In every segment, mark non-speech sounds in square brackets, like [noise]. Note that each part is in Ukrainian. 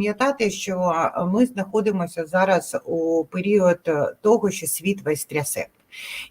пам'ятати, що ми знаходимося зараз у період того, що світ весь трясе.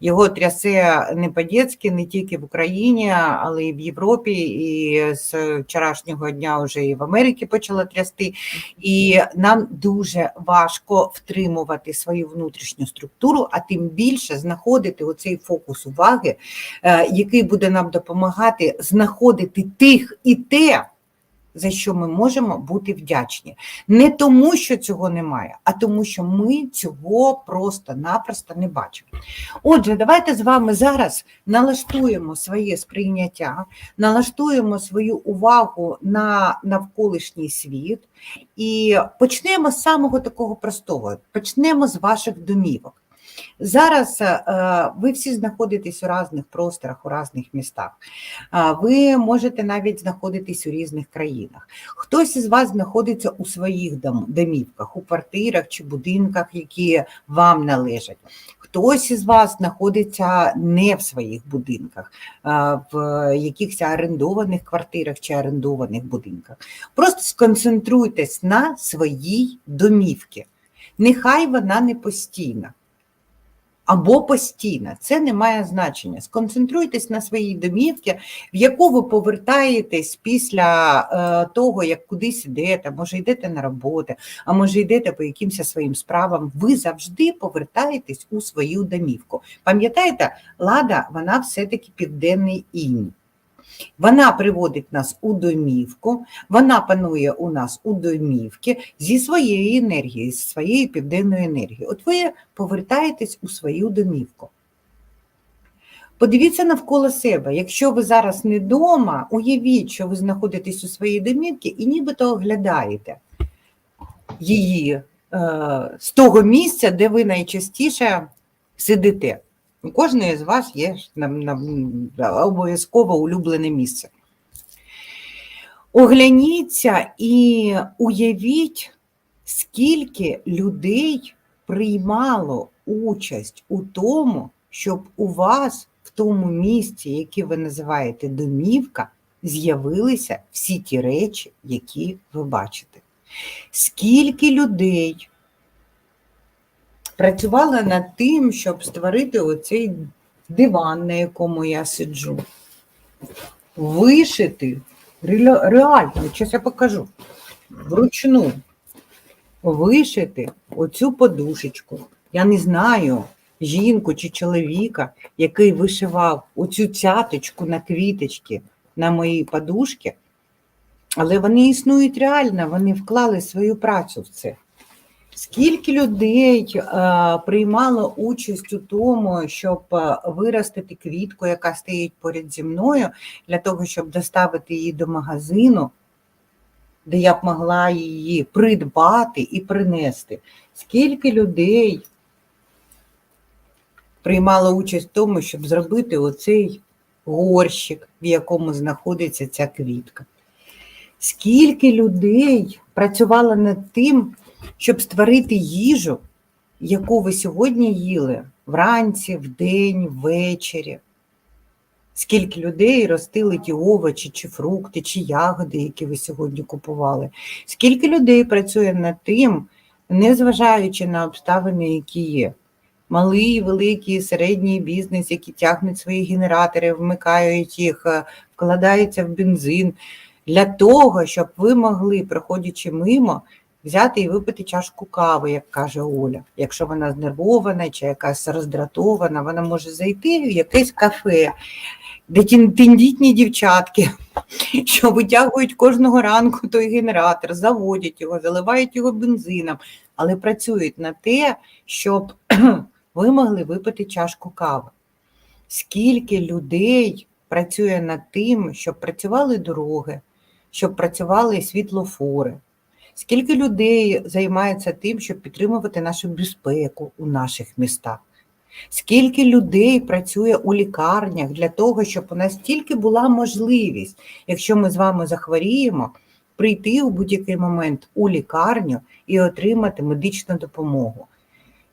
Його трясе не по-дєцьки, не тільки в Україні, але й в Європі, і з вчорашнього дня вже і в Америці почало трясти. І нам дуже важко втримувати свою внутрішню структуру, а тим більше знаходити оцей фокус уваги, е, який буде нам допомагати знаходити тих і те за що ми можемо бути вдячні. Не тому, що цього немає, а тому, що ми цього просто-напросто не бачимо. Отже, давайте з вами зараз налаштуємо своє сприйняття, налаштуємо свою увагу на навколишній світ і почнемо з самого такого простого. Почнемо з ваших домівок. Зараз е, ви всі знаходитесь у різних просторах, у різних містах. Ви можете навіть знаходитись у різних країнах. Хтось із вас знаходиться у своїх домівках, у квартирах чи будинках, які вам належать. Хтось із вас знаходиться не в своїх будинках, в якихось орендованих квартирах чи орендованих будинках. Просто сконцентруйтесь на своїй домівці. Нехай вона не постійна або постійна. Це не має значення. Сконцентруйтесь на своїй домівці, в яку ви повертаєтесь після е, того, як кудись йдете, може йдете на роботу, а може йдете по якимось своїм справам. Ви завжди повертаєтесь у свою домівку. Пам'ятаєте, лада, вона все-таки південний інь. Вона приводить нас у домівку, вона панує у нас у домівки зі своєю енергією, зі своєю південною енергією. От ви повертаєтесь у свою домівку. Подивіться навколо себе. Якщо ви зараз не вдома, уявіть, що ви знаходитесь у своїй домівці і нібито оглядаєте її е, з того місця, де ви найчастіше сидите. У кожної з вас є обов'язково улюблене місце. Огляніться і уявіть, скільки людей приймало участь у тому, щоб у вас в тому місці, яке ви називаєте домівка, з'явилися всі ті речі, які ви бачите. Скільки людей працювала над тим, щоб створити оцей диван, на якому я сиджу. Вишити реально, зараз я покажу, вручну вишити оцю подушечку. Я не знаю жінку чи чоловіка, який вишивав оцю цяточку на квіточки на моїй подушці, але вони існують реально, вони вклали свою працю в це. Скільки людей е, приймало участь у тому, щоб е, виростити квітку, яка стоїть поряд зі мною, для того, щоб доставити її до магазину, де я б могла її придбати і принести? Скільки людей приймало участь в тому, щоб зробити оцей горщик, в якому знаходиться ця квітка? Скільки людей працювало над тим, щоб створити їжу, яку ви сьогодні їли вранці, вдень, ввечері. Скільки людей ростили ті овочі, чи фрукти, чи ягоди, які ви сьогодні купували? Скільки людей працює над тим, незважаючи на обставини, які є? Малий, великий, середній бізнес, які тягнуть свої генератори, вмикають їх, е, вкладаються в бензин для того, щоб ви могли, проходячи мимо, взяти і випити чашку кави, як каже Оля. Якщо вона знервована чи якась роздратована, вона може зайти в якесь кафе, де тендітні дівчатки, [laughs] що витягують кожного ранку той генератор, заводять його, заливають його бензином, але працюють на те, щоб [clears throat] ви могли випити чашку кави. Скільки людей працює над тим, щоб працювали дороги, щоб працювали світлофори. Скільки людей займається тим, щоб підтримувати нашу безпеку у наших містах? Скільки людей працює у лікарнях для того, щоб у нас тільки була можливість, якщо ми з вами захворіємо, прийти у будь-який момент у лікарню і отримати медичну допомогу?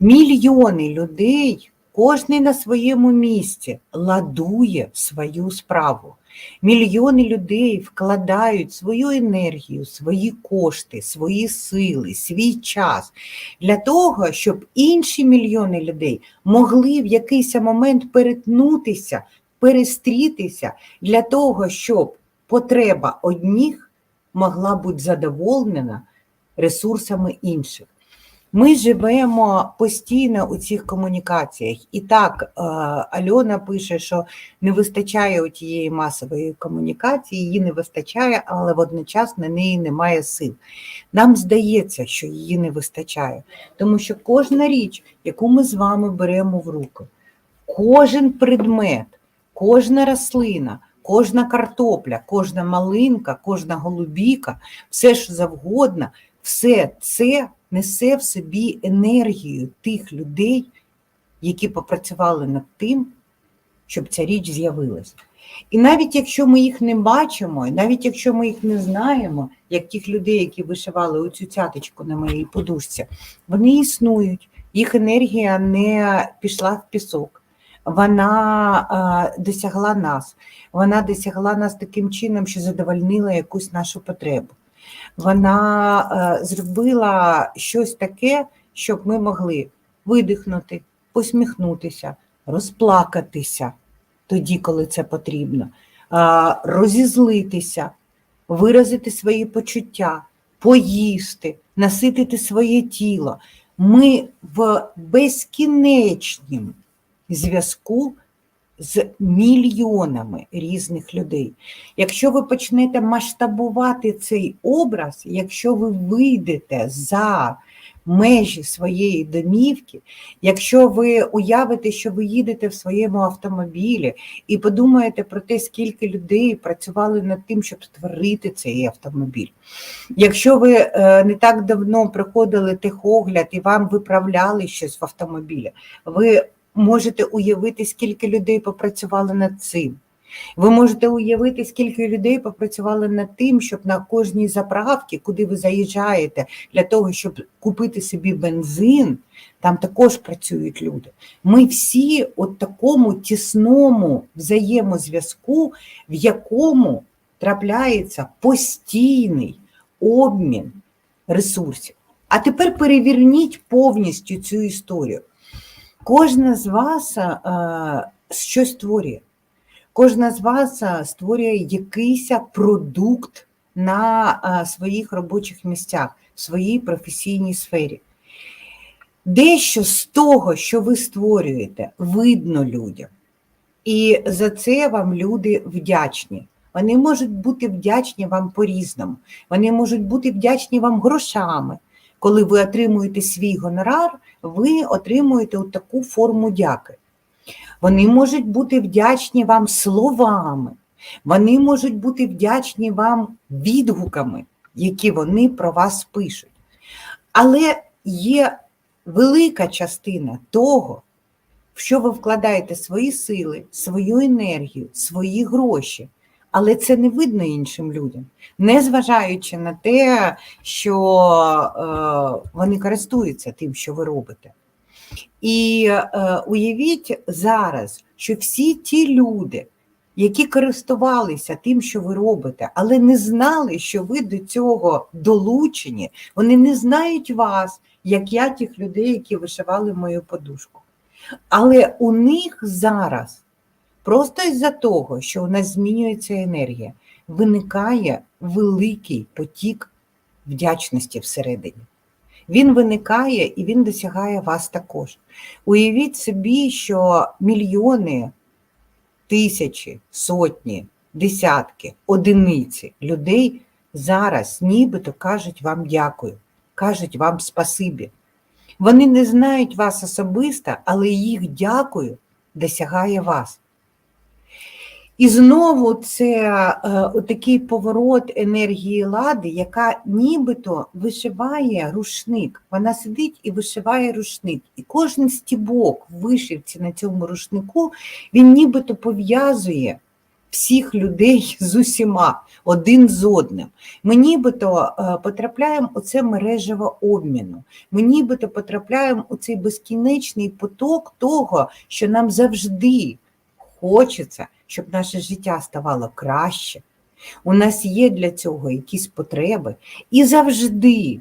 Мільйони людей, кожний на своєму місці ладує свою справу. Мільйони людей вкладають свою енергію, свої кошти, свої сили, свій час для того, щоб інші мільйони людей могли в якийсь момент перетнутися, перестрітися для того, щоб потреба одних могла бути задоволена ресурсами інших. Ми живемо постійно у цих комунікаціях. І так, е, Альона пише, що не вистачає тієї масової комунікації, її не вистачає, але водночас на неї немає сил. Нам здається, що її не вистачає, тому що кожна річ, яку ми з вами беремо в руки, кожен предмет, кожна рослина, кожна картопля, кожна малинка, кожна голубіка, все що завгодно, все це несе в собі енергію тих людей, які попрацювали над тим, щоб ця річ з'явилася. І навіть якщо ми їх не бачимо, і навіть якщо ми їх не знаємо, як тих людей, які вишивали оцю цяточку на моїй подушці, вони існують, їх енергія не пішла в пісок, вона е, досягла нас, вона досягла нас таким чином, що задовольнила якусь нашу потребу. Вона е, зробила щось таке, щоб ми могли видихнути, посміхнутися, розплакатися тоді, коли це потрібно, е, розізлитися, виразити свої почуття, поїсти, наситити своє тіло. Ми в безкінечному зв'язку з мільйонами різних людей. Якщо ви почнете масштабувати цей образ, якщо ви вийдете за межі своєї домівки, якщо ви уявите, що ви їдете в своєму автомобілі і подумаєте про те, скільки людей працювали над тим, щоб створити цей автомобіль. Якщо ви е, не так давно приходили техогляд і вам виправляли щось в автомобілі, ви можете уявити, скільки людей попрацювали над цим. Ви можете уявити, скільки людей попрацювали над тим, щоб на кожній заправці, куди ви заїжджаєте, для того, щоб купити собі бензин, там також працюють люди. Ми всі у такому тісному взаємозв'язку, в якому трапляється постійний обмін ресурсів. А тепер переверніть повністю цю історію. Кожна з вас а, щось створює. Кожна з вас створює якийсь продукт на а, своїх робочих місцях, в своїй професійній сфері. Дещо з того, що ви створюєте, видно людям. І за це вам люди вдячні. Вони можуть бути вдячні вам по-різному. Вони можуть бути вдячні вам грошами. Коли ви отримуєте свій гонорар, ви отримуєте таку форму дяки. Вони можуть бути вдячні вам словами, вони можуть бути вдячні вам відгуками, які вони про вас пишуть. Але є велика частина того, в що ви вкладаєте свої сили, свою енергію, свої гроші. Але це не видно іншим людям, незважаючи на те, що е, вони користуються тим, що ви робите. І е, уявіть зараз, що всі ті люди, які користувалися тим, що ви робите, але не знали, що ви до цього долучені, вони не знають вас, як я тих людей, які вишивали мою подушку. Але у них зараз, просто із-за того, що у нас змінюється енергія, виникає великий потік вдячності всередині. Він виникає і він досягає вас також. Уявіть собі, що мільйони, тисячі, сотні, десятки, одиниці людей зараз нібито кажуть вам дякую, кажуть вам спасибі. Вони не знають вас особисто, але їх дякую досягає вас. І знову це е, такий поворот енергії лади, яка нібито вишиває рушник. Вона сидить і вишиває рушник. І кожен стібок в вишивці на цьому рушнику, він нібито пов'язує всіх людей [laughs] з усіма, один з одним. Ми нібито е, потрапляємо у це мережево обміну. Ми нібито потрапляємо у цей безкінечний поток того, що нам завжди хочеться щоб наше життя ставало краще. У нас є для цього якісь потреби, і завжди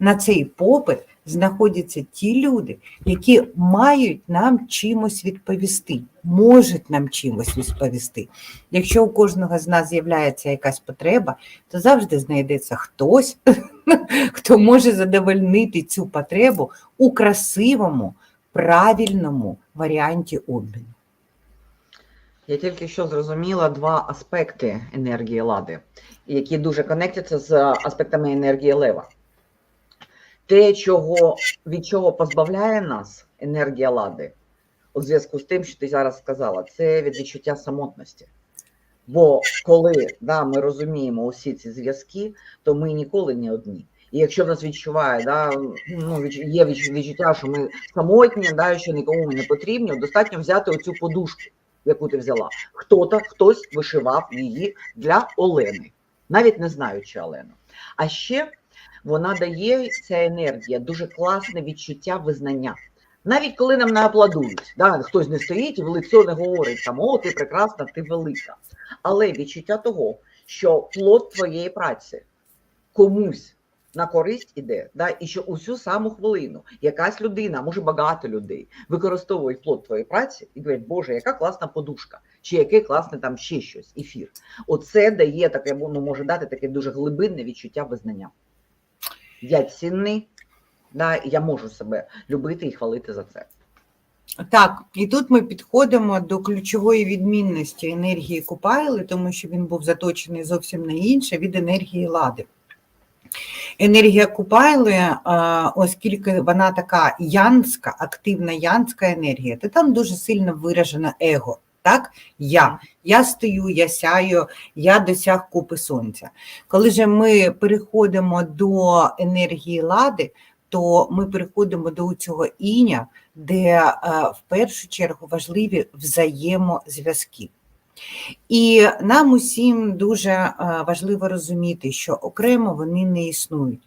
на цей попит знаходяться ті люди, які мають нам чимось відповісти, можуть нам чимось відповісти. Якщо у кожного з нас з'являється якась потреба, то завжди знайдеться хтось, [laughs] хто може задовольнити цю потребу у красивому, правильному варіанті обміну. Я тільки що зрозуміла два аспекти енергії лади, які дуже конектяться з аспектами енергії лева. Те, чого, від чого позбавляє нас енергія лади, у зв'язку з тим, що ти зараз сказала, це від відчуття самотності. Бо коли да, ми розуміємо усі ці зв'язки, то ми ніколи не одні. І якщо в нас відчуває, да, ну, є відчуття, що ми самотні, да, що нікому не потрібні, достатньо взяти оцю подушку, яку ти взяла. Хто-то, хтось вишивав її для Олени, навіть не знаючи Олену. А ще вона дає ця енергія дуже класне відчуття визнання. Навіть коли нам не аплодують, да, хтось не стоїть і в лицо не говорить там, о, ти прекрасна, ти велика. Але відчуття того, що плод твоєї праці комусь на користь іде, да, і що усю саму хвилину якась людина, може багато людей, використовують плод твоєї праці і говорять, Боже, яка класна подушка, чи яке класне там ще щось, ефір. Оце дає таке, ну, може дати таке дуже глибинне відчуття визнання. Я цінний, да, я можу себе любити і хвалити за це. Так, і тут ми підходимо до ключової відмінності енергії Купайли, тому що він був заточений зовсім на інше від енергії лади. Енергія Купайли, е, оскільки вона така янська, активна янська енергія, то там дуже сильно виражено его. Так, я. Я стою, я сяю, я досяг купи сонця. Коли же ми переходимо до енергії лади, то ми переходимо до цього іня, де е, в першу чергу важливі взаємозв'язки. І нам усім дуже е, важливо розуміти, що окремо вони не існують.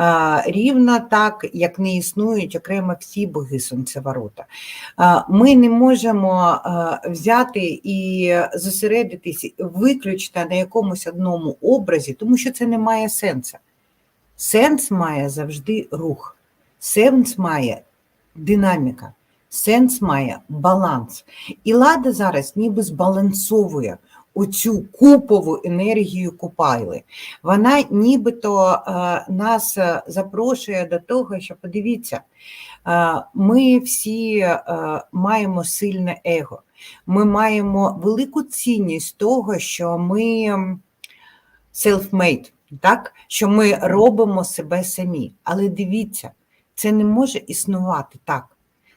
Е, Рівно так, як не існують окремо всі боги сонцеворота. Е, Ми не можемо взяти і зосередитись виключно на якомусь одному образі, тому що це не має сенсу. Сенс має завжди рух, сенс має динаміка, сенс має баланс. І лада зараз ніби збалансовує оцю купову енергію Купайли. Вона нібито е, нас е, запрошує до того, що подивіться, е, ми всі маємо сильне его. Ми маємо велику цінність того, що ми self-made, так? що ми робимо себе самі. Але дивіться, це не може існувати так.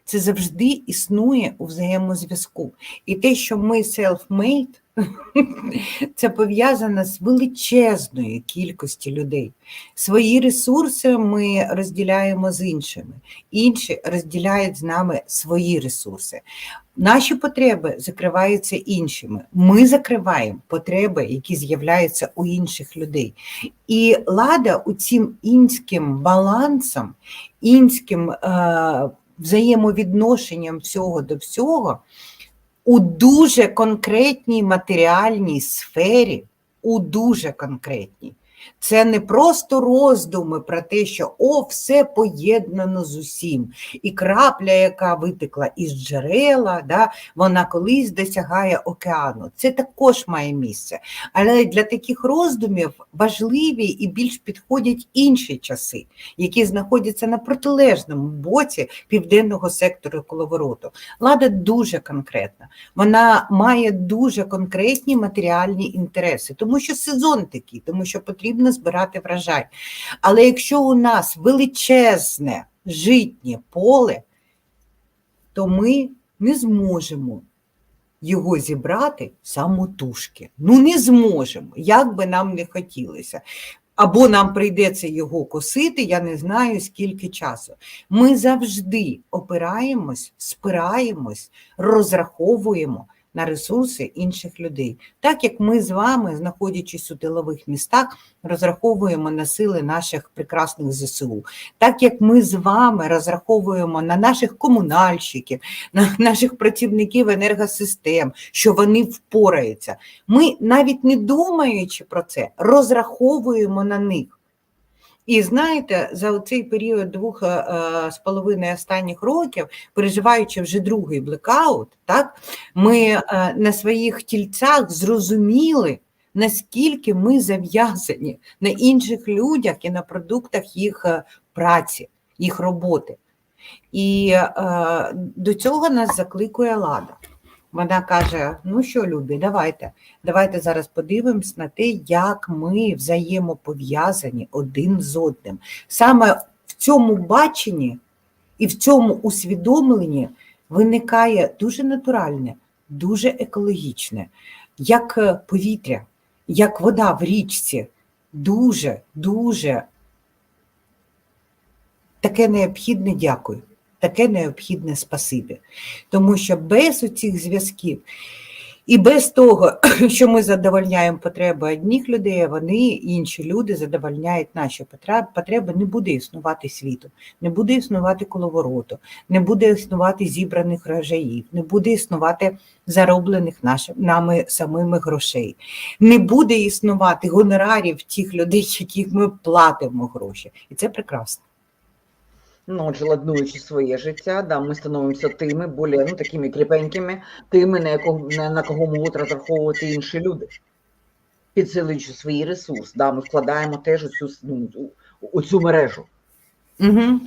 Це завжди існує у взаємозв'язку. І те, що ми self-made, [laughs] це пов'язано з величезною кількістю людей. Свої ресурси ми розділяємо з іншими, інші розділяють з нами свої ресурси. Наші потреби закриваються іншими. Ми закриваємо потреби, які з'являються у інших людей. І лада у цим інським балансом, інським е, взаємовідношенням всього до всього у дуже конкретній матеріальній сфері, у дуже конкретній. Це не просто роздуми про те, що о, все поєднано з усім. І крапля, яка витекла із джерела, да, вона колись досягає океану. Це також має місце. Але для таких роздумів важливі і більш підходять інші часи, які знаходяться на протилежному боці південного сектору коловороту. Лада дуже конкретна. Вона має дуже конкретні матеріальні інтереси, тому що сезон такий, тому що потрібно збирати врожай. Але якщо у нас величезне житнє поле, то ми не зможемо його зібрати самотужки. Ну, не зможемо, як би нам не хотілося. Або нам прийдеться його косити, я не знаю скільки часу. Ми завжди опираємось, спираємось, розраховуємо на ресурси інших людей. Так як ми з вами, знаходячись у тилових містах, розраховуємо на сили наших прекрасних ЗСУ, так як ми з вами розраховуємо на наших комунальщиків, на наших працівників енергосистем, що вони впораються. Ми навіть не думаючи про це, розраховуємо на них. І знаєте, за цей період двох е, е, з половиною останніх років, переживаючи вже другий блекаут, так ми е, на своїх тільцях зрозуміли, наскільки ми зав'язані на інших людях і на продуктах їх праці, їх роботи. І е, до цього нас закликує Лада. Вона каже: ну що, любі, давайте, давайте зараз подивимось на те, як ми взаємопов'язані один з одним. Саме в цьому баченні і в цьому усвідомленні виникає дуже натуральне, дуже екологічне, як е, повітря, як вода в річці, дуже, дуже таке необхідне дякую, таке необхідне спасибі. Тому що без оцих зв'язків і без того, [clears throat] що ми задовольняємо потреби одних людей, вони, інші люди, задовольняють наші потреби, не буде існувати світу, не буде існувати коловороту, не буде існувати зібраних рожаїв, не буде існувати зароблених нами самими грошей, не буде існувати гонорарів тих людей, [laughs] яких ми платимо гроші. І це прекрасно. Ну, отже, ладнуючи своє життя, да, ми становимося тими, более, ну, такими кріпенькими, тими, на, якого, на, кого можуть розраховувати інші люди. Підсилюючи свій ресурс, да, ми вкладаємо теж у ну, у, у цю мережу. Угу.